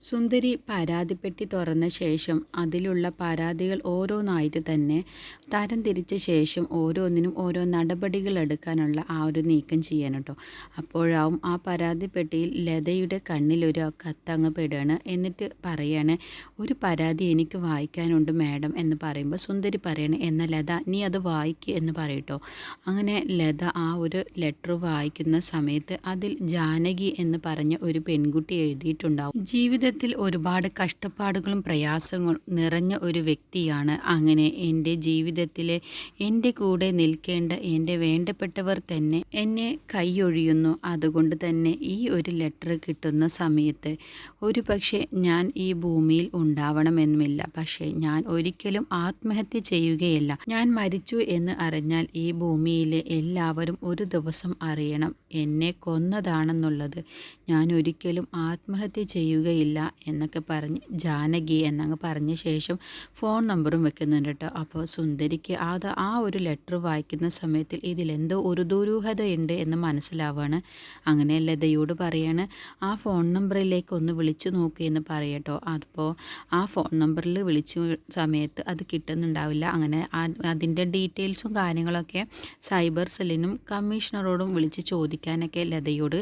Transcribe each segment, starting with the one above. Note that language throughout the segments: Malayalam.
സുന്ദരി പരാതിപ്പെട്ടി തുറന്ന ശേഷം അതിലുള്ള പരാതികൾ ഓരോന്നായിട്ട് തന്നെ തരം തിരിച്ച ശേഷം ഓരോന്നിനും ഓരോ നടപടികൾ എടുക്കാനുള്ള ആ ഒരു നീക്കം ചെയ്യാൻ കേട്ടോ അപ്പോഴാവും ആ പരാതിപ്പെട്ടിയിൽ ലതയുടെ കണ്ണിലൊരു കത്തങ്ങ് പെടുകയാണ് എന്നിട്ട് പറയാണ് ഒരു പരാതി എനിക്ക് വായിക്കാനുണ്ട് മാഡം എന്ന് പറയുമ്പോൾ സുന്ദരി പറയാണ് എന്ന ലത നീ അത് വായിക്കുക എന്ന് പറയട്ടോ. അങ്ങനെ ലത ആ ഒരു ലെറ്റർ വായിക്കുന്ന സമയത്ത് അതിൽ ജാനകി എന്ന് പറഞ്ഞ ഒരു പെൺകുട്ടി എഴുതിയിട്ടുണ്ടാവും. ജീവിതത്തിൽ ഒരുപാട് കഷ്ടപ്പാടുകളും പ്രയാസങ്ങളും നിറഞ്ഞ ഒരു വ്യക്തിയാണ് അങ്ങനെ എന്റെ ജീവിതത്തിലെ എന്റെ കൂടെ നിൽക്കേണ്ട എന്റെ വേണ്ടപ്പെട്ടവർ തന്നെ എന്നെ കൈയൊഴിയുന്നു. അതുകൊണ്ട് തന്നെ ഈ ഒരു ലെറ്റർ കിട്ടുന്ന സമയത്ത് ഒരു പക്ഷേ ഞാൻ ഈ ഭൂമിയിൽ ഉണ്ടാവണമെന്നുമില്ല പക്ഷേ ഞാൻ ഒരിക്കലും ആത്മഹത്യ ചെയ്യുകയില്ല. ഞാൻ മരിച്ചു എന്ന് അറിഞ്ഞാൽ ഈ ഭൂമിയിലെ എല്ലാവരും ഒരു ദിവസം അറിയണം എന്നെ കൊന്നതാണെന്നുള്ളത്. ഞാൻ ഒരിക്കലും ആത്മഹത്യ ചെയ്യുകയില്ല. എന്നൊക്കെ പറഞ്ഞ് ജാനകി എന്നങ്ങ് പറഞ്ഞ ശേഷം ഫോൺ നമ്പറും വെക്കുന്നുണ്ട് കേട്ടോ. അപ്പോൾ സുന്ദരിക്ക് അത് ആ ഒരു ലെറ്റർ വായിക്കുന്ന സമയത്തിൽ ഇതിലെന്തോ ഒരു ദുരൂഹതയുണ്ട് എന്ന് മനസ്സിലാവുകയാണ് അങ്ങനെ ലതയോട് പറയാണ് ആ ഫോൺ നമ്പറിലേക്ക് ഒന്ന് വിളിച്ചു നോക്കി എന്ന് പറയട്ടോ അപ്പോൾ ആ ഫോൺ നമ്പറിൽ വിളിച്ച സമയത്ത് അത് കിട്ടുന്നുണ്ടാവില്ല. അങ്ങനെ അതിന്റെ ഡീറ്റെയിൽസും കാര്യങ്ങളൊക്കെ സൈബർ സെല്ലിനും കമ്മീഷണറോടും വിളിച്ച് ചോദിക്കാനൊക്കെ ലതയോട്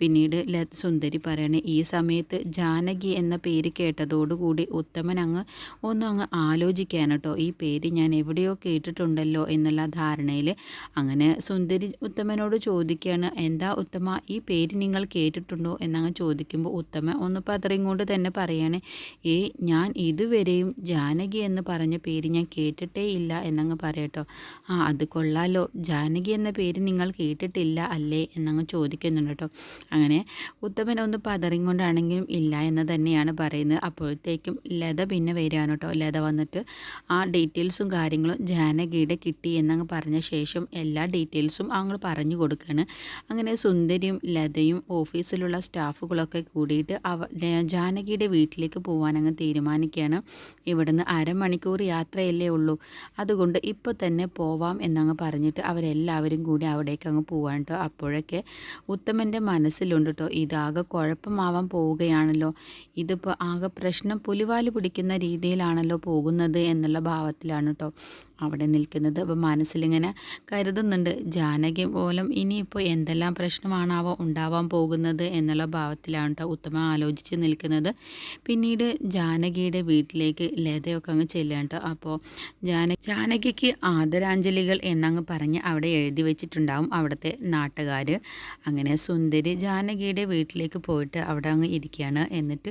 പിന്നീട് സുന്ദരി പറയണേ ഈ സമയത്ത് ജാനകി എന്ന പേര് കേട്ടതോടുകൂടി ഉത്തമൻ അങ്ങ് ഒന്നും അങ്ങ് ആലോചിക്കാൻ കേട്ടോ ഈ പേര് ഞാൻ എവിടെയോ കേട്ടിട്ടുണ്ടല്ലോ എന്നുള്ള ധാരണയിൽ അങ്ങനെ സുന്ദരി ഉത്തമനോട് ചോദിക്കുകയാണ് എന്താ ഉത്തമ ഈ പേര് നിങ്ങൾ കേട്ടിട്ടുണ്ടോ? എന്നങ്ങ് ചോദിക്കുമ്പോൾ ഉത്തമ ഒന്ന് പതറിങ്ങോട്ട് തന്നെ പറയാണ് ഏ ഞാൻ ഇതുവരെയും ജാനകി എന്ന് പറഞ്ഞ പേര് ഞാൻ കേട്ടിട്ടേ ഇല്ല എന്നങ്ങ് പറയട്ടോ ആ അത് കൊള്ളാലോ ജാനകി എന്ന പേര് നിങ്ങൾ കേട്ടിട്ടില്ല അല്ലേ? എന്നങ്ങ് ചോദിക്കുന്നുണ്ട് കേട്ടോ അങ്ങനെ ഉത്തമൻ ഒന്ന് പതറിങ്ങൊണ്ടാണെങ്കിലും ഇല്ല എന്ന് തന്നെയാണ് പറയുന്നത്. അപ്പോഴത്തേക്കും ലത പിന്നെ വരികയാണ് കേട്ടോ. ലത വന്നിട്ട് ആ ഡീറ്റെയിൽസും കാര്യങ്ങളും ജാനകിയുടെ കിട്ടി എന്നങ്ങ് പറഞ്ഞ ശേഷം എല്ലാ ഡീറ്റെയിൽസും അങ്ങ് പറഞ്ഞു കൊടുക്കുകയാണ്. അങ്ങനെ സുന്ദരിയും ലതയും ഓഫീസിലുള്ള സ്റ്റാഫുകളൊക്കെ കൂടിയിട്ട് അവ ജാനകിയുടെ വീട്ടിലേക്ക് പോകാനങ്ങ് തീരുമാനിക്കുകയാണ്. ഇവിടുന്ന് അരമണിക്കൂർ യാത്രയല്ലേ ഉള്ളൂ. അതുകൊണ്ട് ഇപ്പോൾ തന്നെ പോവാം എന്നങ്ങ് പറഞ്ഞിട്ട് അവരെല്ലാവരും കൂടി അവിടേക്ക് അങ്ങ് പോവാൻ കേട്ടോ. അപ്പോഴൊക്കെ ഉത്തമന്റെ മനസ്സിലുണ്ട് കേട്ടോ. ഇതാകെ കുഴപ്പമാവാൻ പോവുകയാണല്ലോ. ഇതിപ്പോൾ ആകെ പ്രശ്നം പുലിവാൽ പിടിക്കുന്ന രീതിയിലാണല്ലോ പോകുന്നത് എന്നുള്ള ഭാവത്തിലാണ് കേട്ടോ അവിടെ നിൽക്കുന്നത്. അപ്പോൾ മനസ്സിലിങ്ങനെ കരുതുന്നുണ്ട്. ജാനകി പോലും ഇനിയിപ്പോൾ എന്തെല്ലാം പ്രശ്നമാണാവോ ഉണ്ടാവാൻ പോകുന്നത് എന്നുള്ള ഭാവത്തിലാണ് കേട്ടോ ഉത്തമ ആലോചിച്ച് നിൽക്കുന്നത്. പിന്നീട് ജാനകിയുടെ വീട്ടിലേക്ക് ലതയൊക്കെ അങ്ങ് ചെല്ലുക കേട്ടോ അപ്പോൾ ജാന ജാനകിക്ക് ആദരാഞ്ജലികൾ എന്നങ്ങ് പറഞ്ഞ് അവിടെ എഴുതി വെച്ചിട്ടുണ്ടാവും അവിടുത്തെ നാട്ടുകാർ അങ്ങനെ സുന്ദരി ജാനകിയുടെ വീട്ടിലേക്ക് പോയിട്ട് അവിടെ അങ്ങ് ഇരിക്കുകയാണ്. എന്നിട്ട്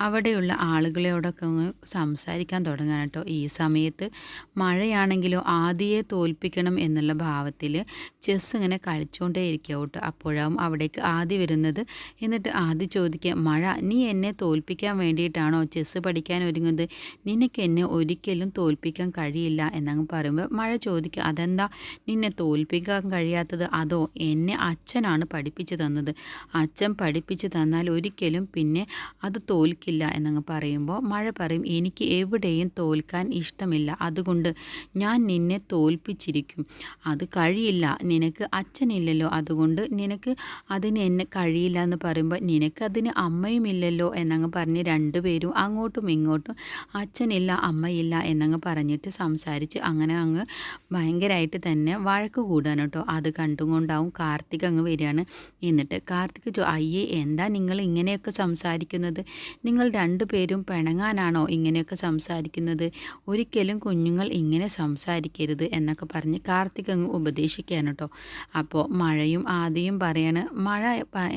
അവിടെയുള്ള ആളുകളോടൊക്കെ ഒന്ന് സംസാരിക്കാൻ തുടങ്ങാൻ കേട്ടോ. ഈ സമയത്ത് മഴയാണെങ്കിലോ ആദിയെ തോൽപ്പിക്കണം എന്നുള്ള ഭാവത്തിൽ ചെസ് ഇങ്ങനെ കളിച്ചുകൊണ്ടേ ഇരിക്കുക കേട്ടോ. അപ്പോഴാവും അവിടേക്ക് ആദി വരുന്നത്. എന്നിട്ട് ആദി ചോദിക്കുക മഴ നീ എന്നെ തോൽപ്പിക്കാൻ വേണ്ടിയിട്ടാണോ ചെസ് പഠിക്കാൻ ഒരുങ്ങുന്നത്? നിനക്ക് എന്നെ ഒരിക്കലും തോൽപ്പിക്കാൻ കഴിയില്ല. എന്നങ്ങ് പറയുമ്പോൾ മഴ ചോദിക്കുക അതെന്താ? നിന്നെ തോൽപ്പിക്കാൻ കഴിയാത്തത് അതോ എന്നെ അച്ഛനാണ് പഠിപ്പിച്ചു തന്നത്? അച്ഛൻ പഠിപ്പിച്ചു തന്നാൽ ഒരിക്കലും പിന്നെ അത് തോൽക്കില്ല എന്നങ്ങ് പറയുമ്പോൾ മഴ പറയും എനിക്ക് എവിടെയും തോൽക്കാൻ ഇഷ്ടമില്ല. അതുകൊണ്ട് ഞാൻ നിന്നെ തോൽപ്പിച്ചിരിക്കും. അത് കഴിയില്ല. നിനക്ക് അച്ഛനില്ലല്ലോ. അതുകൊണ്ട് നിനക്ക് അതിന് എന്നെ കഴിയില്ല എന്ന് പറയുമ്പോൾ നിനക്കതിന് അമ്മയുമില്ലല്ലോ എന്നങ്ങ് പറഞ്ഞ് രണ്ടുപേരും അങ്ങോട്ടും ഇങ്ങോട്ടും അച്ഛനില്ല അമ്മയില്ല എന്നങ്ങ് പറഞ്ഞിട്ട് സംസാരിച്ച് അങ്ങനെ അങ്ങ് ഭയങ്കരമായിട്ട് തന്നെ വഴക്ക് കൂടാൻ കേട്ടോ. അത് കണ്ടുകൊണ്ടാവും കാർത്തിക് അങ്ങ് വരികയാണ്. എന്നിട്ട് കാർത്തിക് അയ്യേ എന്താ നിങ്ങൾ ഇങ്ങനെയൊക്കെ സംസാരിക്കുന്നത്? നിങ്ങൾ രണ്ടുപേരും പിണങ്ങാനാണോ ഇങ്ങനെയൊക്കെ സംസാരിക്കുന്നത്? ഒരിക്കലും കുഞ്ഞുങ്ങൾ ഇങ്ങനെ സംസാരിക്കരുത് എന്നൊക്കെ പറഞ്ഞ് കാർത്തിക് അങ്ങ് ഉപദേശിക്കാൻ കേട്ടോ. അപ്പോൾ മഴയും ആദ്യം പറയാണ് മഴ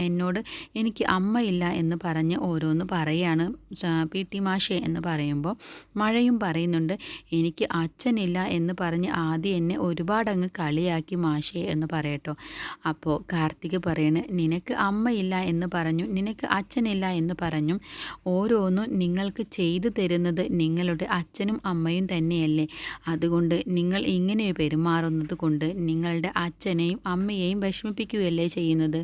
എന്നോട് എനിക്ക് അമ്മയില്ല എന്ന് പറഞ്ഞ് ഓരോന്ന് പറയാണ് പി ടി മാഷെ എന്ന് പറയുമ്പോൾ മഴയും പറയുന്നുണ്ട് എനിക്ക് അച്ഛനില്ല എന്ന് പറഞ്ഞ് ആദ്യം എന്നെ ഒരുപാടങ്ങ് കളിയാക്കി മാഷെ എന്ന് പറയട്ടോ അപ്പോൾ കാർത്തിക് പറയണ് നിനക്ക് അമ്മയില്ല എന്ന് പറഞ്ഞു നിനക്ക് അച്ഛനില്ല എന്ന് പറഞ്ഞു പറഞ്ഞു ഓരോന്നും നിങ്ങൾക്ക് ചെയ്തു തരുന്നത് നിങ്ങളുടെ അച്ഛനും അമ്മയും തന്നെയല്ലേ. അതുകൊണ്ട് നിങ്ങൾ ഇങ്ങനെ പെരുമാറുന്നത് കൊണ്ട് നിങ്ങളുടെ അച്ഛനെയും അമ്മയെയും വിഷമിപ്പിക്കുകയല്ലേ ചെയ്യുന്നത്.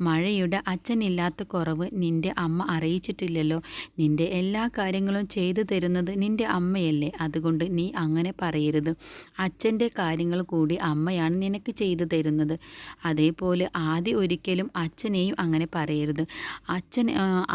മഴയുടെ അച്ഛനില്ലാത്ത കുറവ് നിന്റെ അമ്മ അറിയിച്ചിട്ടില്ലല്ലോ. നിന്റെ എല്ലാ കാര്യങ്ങളും ചെയ്തു തരുന്നത് നിന്റെ അമ്മയല്ലേ. അതുകൊണ്ട് നീ അങ്ങനെ പറയരുത്. അച്ഛന്റെ കാര്യങ്ങൾ കൂടി അമ്മയാണ് നിനക്ക് ചെയ്തു തരുന്നത്. അതേപോലെ ആദ്യ ഒരിക്കലും അച്ഛനെയും അങ്ങനെ പറയരുത്. അച്ഛൻ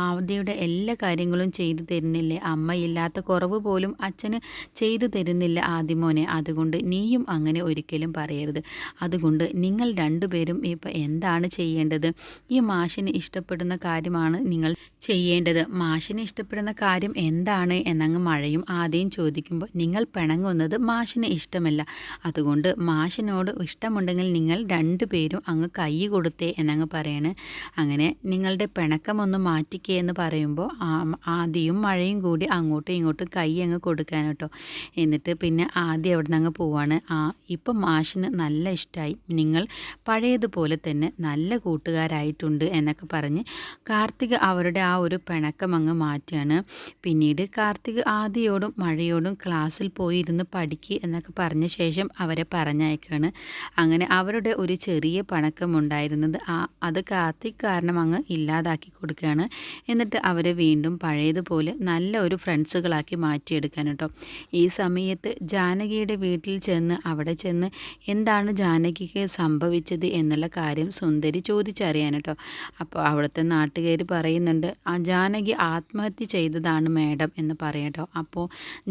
ആദ്യയുടെ എല്ലാ കാര്യങ്ങളും ചെയ്തു തരുന്നില്ലേ? അമ്മയില്ലാത്ത കുറവ് പോലും അച്ഛന് ചെയ്തു തരുന്നില്ല ആദിമോനെ. അതുകൊണ്ട് നീയും അങ്ങനെ ഒരിക്കലും പറയരുത്. അതുകൊണ്ട് നിങ്ങൾ രണ്ടുപേരും ഇപ്പം എന്താണ് ചെയ്യേണ്ടത്? ഈ മാഷിന് ഇഷ്ടപ്പെടുന്ന കാര്യമാണ് നിങ്ങൾ ചെയ്യേണ്ടത്. മാഷിന് ഇഷ്ടപ്പെടുന്ന കാര്യം എന്താണ്? എന്നങ്ങ് മഴയും ആദ്യം ചോദിക്കുമ്പോൾ നിങ്ങൾ പിണങ്ങുന്നത് മാഷിന് ഇഷ്ടമല്ല. അതുകൊണ്ട് മാഷിനോട് ഇഷ്ടമുണ്ടെങ്കിൽ നിങ്ങൾ രണ്ടുപേരും അങ്ങ് കൈ കൊടുത്തേ എന്നങ്ങ് പറയണേ. അങ്ങനെ നിങ്ങളുടെ പിണക്കമൊന്ന് മാറ്റിക്കേ എന്ന് പറയുമ്പോൾ ആദ്യവും മഴയും കൂടി അങ്ങോട്ടും ഇങ്ങോട്ടും കൈ അങ്ങ് കൊടുക്കാൻ കേട്ടോ എന്നിട്ട് പിന്നെ ആദ്യം അവിടെ നിന്ന് അങ്ങ് പോവാണ്. ആ ഇപ്പം മാഷിന് നല്ല ഇഷ്ടമായി നിങ്ങൾ പഴയതുപോലെ തന്നെ നല്ല കൂട്ടുകാരായിട്ടുണ്ട് എന്നൊക്കെ പറഞ്ഞ് കാർത്തിക് അവരുടെ ആ ഒരു പിണക്കം അങ്ങ് മാറ്റുകയാണ് പിന്നീട് കാർത്തിക് ആദ്യയോടും മഴയോടും ക്ലാസ്സിൽ പോയി ഇരുന്ന് പഠിക്കുക എന്നൊക്കെ പറഞ്ഞ ശേഷം അവരെ പറഞ്ഞയക്കാണ്. അങ്ങനെ അവരുടെ ഒരു ചെറിയ പണക്കം ഉണ്ടായിരുന്നത് ആ അത് കാർത്തിക് കാരണം അങ്ങ് ഇല്ലാതാക്കി കൊടുക്കുകയാണ് എന്നിട്ട് അവരെ വീണ്ടും പഴയതുപോലെ നല്ല ഒരു ഫ്രണ്ട്സുകളാക്കി മാറ്റിയെടുക്കാൻ കേട്ടോ. ഈ സമയത്ത് ജാനകിയുടെ വീട്ടിൽ ചെന്ന് അവിടെ ചെന്ന് എന്താണ് ജാനകിക്ക് സംഭവിച്ചത് എന്നുള്ള കാര്യം സുന്ദരി ചോദിച്ചറിയാൻ കേട്ടോ. അപ്പോൾ അവിടുത്തെ നാട്ടുകാർ പറയുന്നുണ്ട് ആ ജാനകി ആത്മഹത്യ ചെയ്തതാണ് മാഡം എന്ന് പറയട്ടോ അപ്പോൾ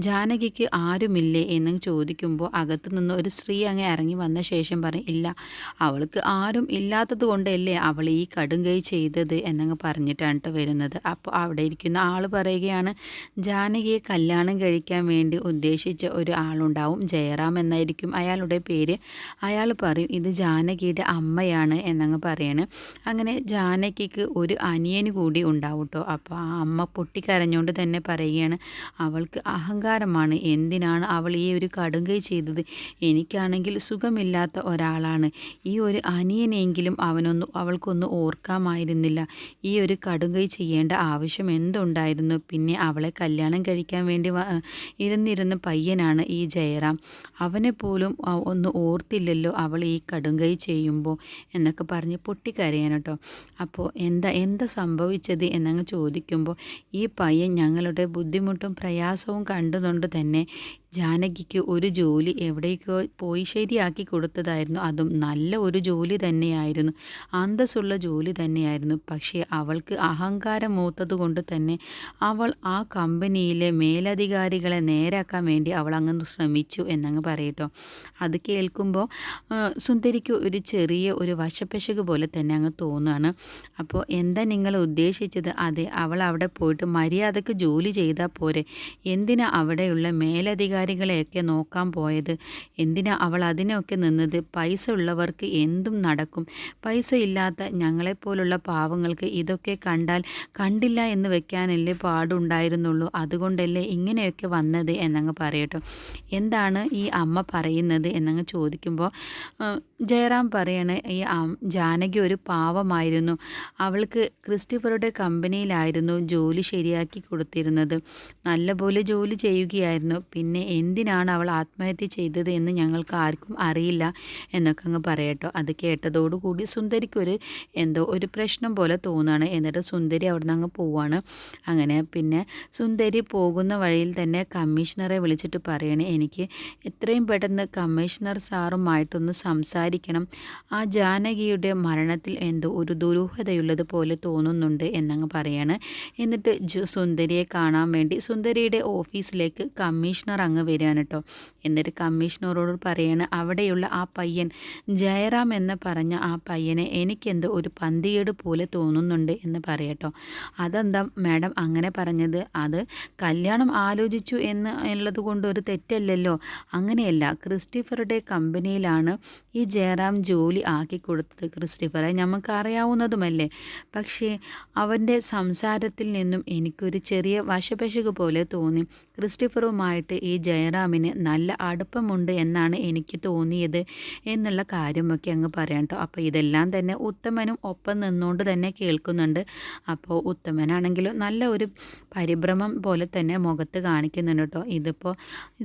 ജാനകിക്ക് ആരുമില്ലേ എന്ന് ചോദിക്കുമ്പോൾ അകത്തു നിന്ന് ഒരു സ്ത്രീ അങ്ങ് ഇറങ്ങി വന്ന ശേഷം പറയും ഇല്ല അവൾക്ക് ആരും ഇല്ലാത്തത് കൊണ്ടല്ലേ അവൾ ഈ കടുങ്കൈ ചെയ്തത് എന്നങ്ങ് പറഞ്ഞിട്ടാണ് കേട്ടോ വരുന്നത്. അപ്പോൾ അവിടെ ഇരിക്കുന്ന ആൾ പറയുകയാണ് ജാനകിയെ കല്യാണം കഴിക്കാൻ വേണ്ടി ഉദ്ദേശിച്ച ഒരു ആളുണ്ടാവും. ജയറാം എന്നായിരിക്കും അയാളുടെ പേര്. അയാൾ പറയും ഇത് ജാനകിയുടെ അമ്മയാണ് എന്നങ്ങ് പറയാണ്. അങ്ങനെ ജാനകിക്ക് ഒരു അനിയന് കൂടി ഉണ്ടാവും കേട്ടോ അപ്പോൾ ആ അമ്മ പൊട്ടിക്കരഞ്ഞുകൊണ്ട് തന്നെ പറയുകയാണ് അവൾക്ക് അഹങ്കാരമാണ്. എന്തിനാണ് അവൾ ഈ ഒരു കടുങ്കൈ ചെയ്തത്? എനിക്കാണെങ്കിൽ സുഖമില്ലാത്ത ഒരാളാണ്. ഈ ഒരു അനിയനെങ്കിലും അവനൊന്നും അവൾക്കൊന്നും ഓർക്കാമായിരുന്നില്ല. ഈ ഒരു കടുങ്കൈ ചെയ്യേണ്ട ആവശ്യം എന്തുണ്ടായിരുന്നു? പിന്നെ അവളെ കല്യാണം കഴിക്കാൻ വേണ്ടി ഇരുന്നിരുന്ന പയ്യനാണ് ഈ ജയറാം. അവനെ പോലും ഒന്ന് ഓർത്തില്ലല്ലോ അവൾ ഈ കടുങ്കൈ ചെയ്യുമ്പോൾ എന്നൊക്കെ പറഞ്ഞ് പൊട്ടിക്കരയാണ് കേട്ടോ അപ്പോൾ എന്താ എന്താ സംഭവിച്ചത് എന്നങ്ങ് ചോദിക്കുമ്പോൾ ഈ പയ്യൻ ഞങ്ങളുടെ ബുദ്ധിമുട്ടും പ്രയാസവും കണ്ടതുകൊണ്ട് തന്നെ ജാനകിക്ക് ഒരു ജോലി എവിടേക്കോ പോയി ശരിയാക്കി കൊടുത്തതായിരുന്നു. അതും നല്ല ഒരു ജോലി തന്നെയായിരുന്നു. അന്തസ്സുള്ള ജോലി തന്നെയായിരുന്നു. പക്ഷേ അവൾക്ക് അഹങ്കാരം മൂത്തത് കൊണ്ട് തന്നെ അവൾ ആ കമ്പനിയിലെ മേലധികാരികളെ നേരാക്കാൻ വേണ്ടി അവൾ അങ്ങ് ശ്രമിച്ചു എന്നങ്ങ് പറയട്ടോ. അത് കേൾക്കുമ്പോൾ സുന്ദരിക്ക് ഒരു ചെറിയ ഒരു വശപ്പശക് പോലെ തന്നെ അങ്ങ് തോന്നുകയാണ് അപ്പോൾ എന്താ നിങ്ങൾ ഉദ്ദേശിച്ചത്? അതെ അവൾ അവിടെ പോയിട്ട് മര്യാദയ്ക്ക് ജോലി ചെയ്താൽ പോരെ. എന്തിനാ അവിടെയുള്ള മേലധികാരി അധികാരികളെയൊക്കെ നോക്കാൻ പോയത്. എന്തിനാ അവൾ അതിനൊക്കെ നിന്നത്? പൈസ ഉള്ളവർക്ക് എന്തും നടക്കും. പൈസ ഇല്ലാത്ത ഞങ്ങളെപ്പോലുള്ള പാവങ്ങൾക്ക് ഇതൊക്കെ കണ്ടാൽ കണ്ടില്ല എന്ന് വെക്കാനല്ലേ പാടുണ്ടായിരുന്നുള്ളൂ. അതുകൊണ്ടല്ലേ ഇങ്ങനെയൊക്കെ വന്നത് എന്നങ്ങ് പറയട്ടോ. എന്താണ് ഈ അമ്മ പറയുന്നത് എന്നങ്ങ് ചോദിക്കുമ്പോൾ ജയറാം പറയണ ഈ ജാനകി ഒരു പാവമായിരുന്നു. അവൾക്ക് ക്രിസ്റ്റഫറുടെ കമ്പനിയിലായിരുന്നു ജോലി ശരിയാക്കി കൊടുത്തിരുന്നത്. നല്ലപോലെ ജോലി ചെയ്യുകയായിരുന്നു. പിന്നെ എന്തിനാണ് അവൾ ആത്മഹത്യ ചെയ്തത് എന്ന് ഞങ്ങൾക്ക് ആർക്കും അറിയില്ല എന്നൊക്കെ അങ്ങ് പറയട്ടോ. അത് കേട്ടതോടുകൂടി സുന്ദരിക്കൊരു എന്തോ ഒരു പ്രശ്നം പോലെ തോന്നുകയാണ് എന്നിട്ട് സുന്ദരി അവിടെ നിന്ന് അങ്ങ് പോവാണ്. അങ്ങനെ പിന്നെ സുന്ദരി പോകുന്ന വഴിയിൽ തന്നെ കമ്മീഷണറെ വിളിച്ചിട്ട് പറയണേ എനിക്ക് എത്രയും പെട്ടെന്ന് കമ്മീഷണർ സാറുമായിട്ടൊന്ന് സംസാരിക്കണം. ആ ജാനകിയുടെ മരണത്തിൽ എന്തോ ഒരു ദുരൂഹതയുള്ളത് പോലെ തോന്നുന്നുണ്ട് എന്നങ്ങ് പറയാണ്. എന്നിട്ട് സുന്ദരിയെ കാണാൻ വേണ്ടി സുന്ദരിയുടെ ഓഫീസിലേക്ക് കമ്മീഷണർ അങ്ങ് അങ്ങ് വരികയാണ് കേട്ടോ. എന്നിട്ട് കമ്മീഷണറോട് പറയാണ് അവിടെയുള്ള ആ പയ്യൻ ജയറാം എന്ന് പറഞ്ഞ ആ പയ്യനെ എനിക്കെന്തോ ഒരു പന്തികേട് പോലെ തോന്നുന്നുണ്ട് എന്ന് പറയട്ടോ അതെന്താ മാഡം അങ്ങനെ പറഞ്ഞത്? അത് കല്യാണം ആലോചിച്ചു എന്ന് ഉള്ളത് കൊണ്ട് ഒരു തെറ്റല്ലല്ലോ. അങ്ങനെയല്ല ക്രിസ്റ്റിഫറുടെ കമ്പനിയിലാണ് ഈ ജയറാം ജോലി ആക്കി കൊടുത്തത് ക്രിസ്റ്റിഫറെ. നമുക്ക് അറിയാവുന്നതുമല്ലേ പക്ഷേ അവന്റെ സംസാരത്തിൽ നിന്നും എനിക്കൊരു ചെറിയ വശപശക് പോലെ തോന്നി. ക്രിസ്റ്റിഫറുമായിട്ട് ഈ ജയറാമിന് നല്ല അടുപ്പമുണ്ട് എന്നാണ് എനിക്ക് തോന്നിയത് എന്നുള്ള കാര്യമൊക്കെ അങ്ങ് പറയാം കേട്ടോ. അപ്പോൾ ഇതെല്ലാം തന്നെ ഉത്തമനും ഒപ്പം നിന്നുകൊണ്ട് തന്നെ കേൾക്കുന്നുണ്ട്. അപ്പോൾ ഉത്തമനാണെങ്കിലും നല്ല ഒരു പരിഭ്രമം പോലെ തന്നെ മുഖത്ത് കാണിക്കുന്നുണ്ട് കേട്ടോ. ഇതിപ്പോൾ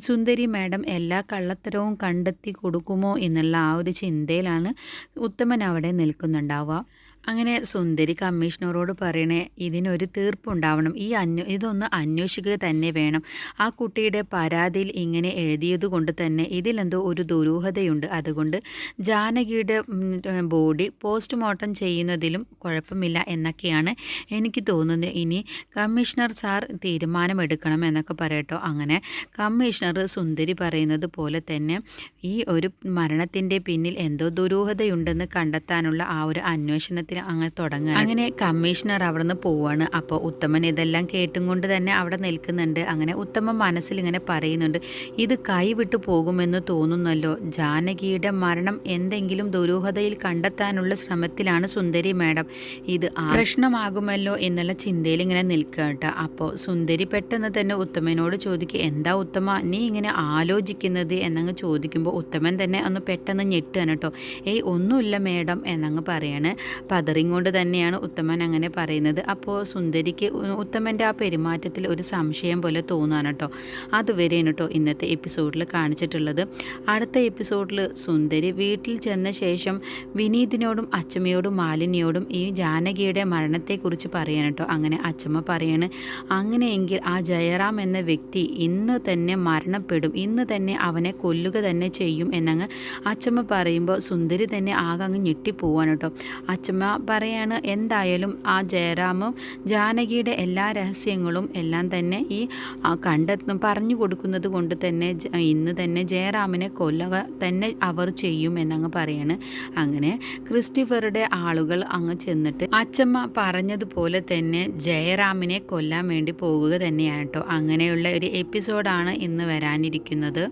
സുന്ദരി മാഡം എല്ലാ കള്ളത്തരവും കണ്ടെത്തി കൊടുക്കുമോ എന്നുള്ള ആ ഒരു ചിന്തയിലാണ് ഉത്തമൻ അവിടെ നിൽക്കുന്നുണ്ടാവുക. അങ്ങനെ സുന്ദരി കമ്മീഷണറോട് പറയണേ ഇതിനൊരു തീർപ്പുണ്ടാവണം. ഈ അന്വ ഇതൊന്ന് അന്വേഷിക്കുക തന്നെ വേണം. ആ കുട്ടിയുടെ പരാതിയിൽ ഇങ്ങനെ എഴുതിയത് കൊണ്ട് തന്നെ ഇതിലെന്തോ ഒരു ദുരൂഹതയുണ്ട്. അതുകൊണ്ട് ജാനകിയുടെ ബോഡി പോസ്റ്റ്മോർട്ടം ചെയ്യുന്നതിലും കുഴപ്പമില്ല എന്നൊക്കെയാണ് എനിക്ക് തോന്നുന്നത്. ഇനി കമ്മീഷണർ സാർ തീരുമാനമെടുക്കണം എന്നൊക്കെ പറയട്ടോ. അങ്ങനെ കമ്മീഷണർ സുന്ദരി പറയുന്നത് പോലെ തന്നെ ഈ ഒരു മരണത്തിന്റെ പിന്നിൽ എന്തോ ദുരൂഹതയുണ്ടെന്ന് കണ്ടെത്താനുള്ള ആ ഒരു അന്വേഷണത്തിൽ അങ്ങനെ തുടങ്ങുക അങ്ങനെ കമ്മീഷണർ അവിടെ നിന്ന് പോവാണ്. അപ്പോൾ ഉത്തമൻ ഇതെല്ലാം കേട്ടും കൊണ്ട് തന്നെ അവിടെ നിൽക്കുന്നുണ്ട്. അങ്ങനെ ഉത്തമൻ മനസ്സിൽ ഇങ്ങനെ പറയുന്നുണ്ട് ഇത് കൈവിട്ടു പോകുമെന്ന് തോന്നുന്നല്ലോ. ജാനകിയുടെ മരണം എന്തെങ്കിലും ദുരൂഹതയിൽ കണ്ടെത്താനുള്ള ശ്രമത്തിലാണ് സുന്ദരി മാഡം. ഇത് പ്രശ്നമാകുമല്ലോ എന്നുള്ള ചിന്തയിൽ ഇങ്ങനെ നിൽക്കുക കേട്ടോ. അപ്പോൾ സുന്ദരി പെട്ടെന്ന് തന്നെ ഉത്തമനോട് ചോദിക്കുക എന്താ ഉത്തമ? നീ ഇങ്ങനെ ആലോചിക്കുന്നത്? എന്നങ്ങ് ചോദിക്കുമ്പോൾ ഉത്തമൻ തന്നെ ഒന്ന് പെട്ടെന്ന് ഞെട്ടുകയാണ് കേട്ടോ. ഏയ് ഒന്നുമില്ല മേഡം എന്നങ്ങ് പറയാണ്. പതറിങ്ങോണ്ട് തന്നെയാണ് ഉത്തമൻ അങ്ങനെ പറയുന്നത്. അപ്പോൾ സുന്ദരിക്ക് ഉത്തമന്റെ ആ പെരുമാറ്റത്തിൽ ഒരു സംശയം പോലെ തോന്നാണ് കേട്ടോ. അതുവരെയാണ് കേട്ടോ ഇന്നത്തെ എപ്പിസോഡിൽ കാണിച്ചിട്ടുള്ളത്. അടുത്ത എപ്പിസോഡിൽ സുന്ദരി വീട്ടിൽ ചെന്ന ശേഷം വിനീതിനോടും അച്ചമ്മയോടും മാലിനിയോടും ഈ ജാനകിയുടെ മരണത്തെക്കുറിച്ച് പറയാൻ കേട്ടോ. അങ്ങനെ അച്ചമ്മ പറയാണ് അങ്ങനെയെങ്കിൽ ആ ജയറാം എന്ന വ്യക്തി ഇന്ന് തന്നെ മരണപ്പെടും. ഇന്ന് തന്നെ അവനെ കൊല്ലുക തന്നെ ചെയ്യും എന്നങ്ങ് അച്ചമ്മ പറയുമ്പോൾ സുന്ദരി തന്നെ ആകെ അങ്ങ് ഞെട്ടിപ്പോവാണ് കേട്ടോ. അച്ചമ്മ പറയാണ് എന്തായാലും ആ ജയറാമും ജാനകിയുടെ എല്ലാ രഹസ്യങ്ങളും എല്ലാം തന്നെ ഈ കണ്ടെത്തും പറഞ്ഞു കൊടുക്കുന്നത് കൊണ്ട് തന്നെ ഇന്ന് തന്നെ ജയറാമിനെ കൊല്ലുക തന്നെ അവർ ചെയ്യും എന്നങ്ങ് പറയാണ്. അങ്ങനെ ക്രിസ്റ്റിഫറുടെ ആളുകൾ അങ്ങ് ചെന്നിട്ട് അച്ചമ്മ പറഞ്ഞതുപോലെ തന്നെ ജയറാമിനെ കൊല്ലാൻ വേണ്ടി പോകുക തന്നെയാണ് കേട്ടോ അങ്ങനെയുള്ള ഒരു എപ്പിസോഡാണ് ഇന്ന് വരാനിരിക്കുന്നത്.